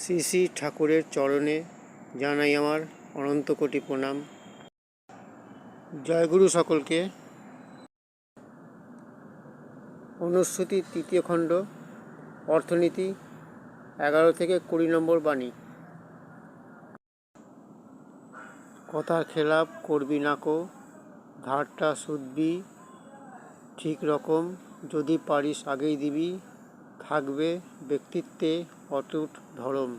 শ্রী শ্রী ঠাকুরের চরণে জানাই আমার অনন্ত কোটি প্রণাম। জয়গুরু সকলকে। অনুশ্রুতি তৃতীয় খণ্ড, অর্থনীতি, এগারো থেকে কুড়ি নম্বর বাণী। কথার খেলাপ করবি না কো, ধারটা শুধবি ঠিক রকম যদি পারিস আগেই দিবি। থাকবে ব্যক্তিত্বে অটুট ধরম।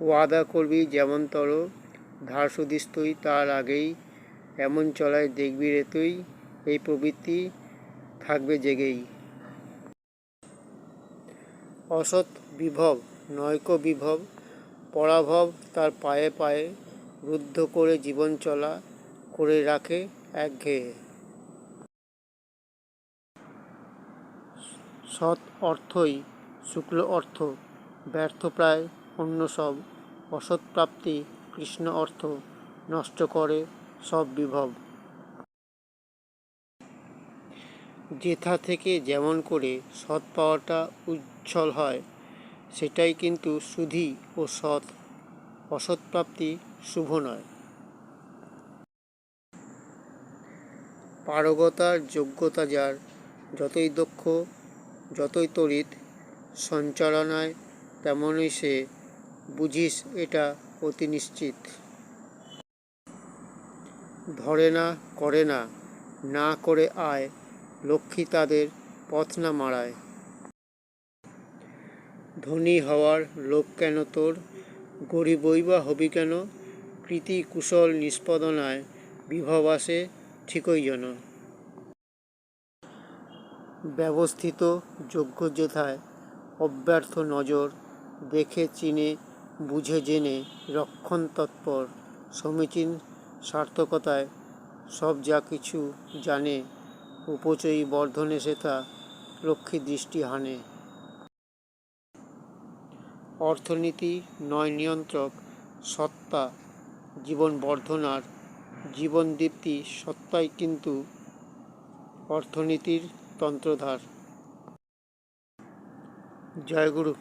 ওয়াদা করবি যেমন তর ধার সুদিস তুই তার আগেই এমন চলায় দেখবি রে তুই, এই প্রবৃত্তি থাকবে জেগেই। অসৎ বিভব নয়ক বিভব, পরাভব তার পায়ে পায়ে রুদ্ধ করে জীবন চলা, করে রাখে একঘেয়ে। সৎ অর্থই শুক্ল অর্থ, ব্যর্থ প্রায় অন্য সব, অসৎ প্রাপ্তি কৃষ্ণ অর্থ, নষ্ট করে সব বিভব। যেথা থেকে যেমন করে সৎ পাওয়াটা উজ্জ্বল হয়, সেটাই কিন্তু সুধি ও সৎ, অসৎ প্রাপ্তি শুভ নয়। পারগতার যোগ্যতা যার, যতই দক্ষ যতই তড়িৎ সঞ্চালনায় তেমনই সে, বুঝিস এটা অতি নিশ্চিত। ধরে না, করে না না করে আয়, লক্ষ্মী তাদের পথ না মারায়। ধনী হওয়ার লোক কেন তোর? গরিবই বা হবি কেন? প্রীতি কুশল নিষ্পদনায় বিভব আসে ঠিকই যেন। ব্যবস্থিত যোগ্য যেথায় অব্যর্থ নজর দেখে, চিনে, বুঝে, জেনে, রক্ষণ তৎপর, সমীচীন সার্থকতায় সব যা কিছু জানে, উপচয়ী বর্ধনে সেথা লক্ষ্মী দৃষ্টি হানে। অর্থনীতি নয় নিয়ন্ত্রক, সত্তা, জীবন বর্ধনার জীবন দীপ্তি সত্তাই কিন্তু অর্থনীতির তন্ত্রধার। জয়গুরু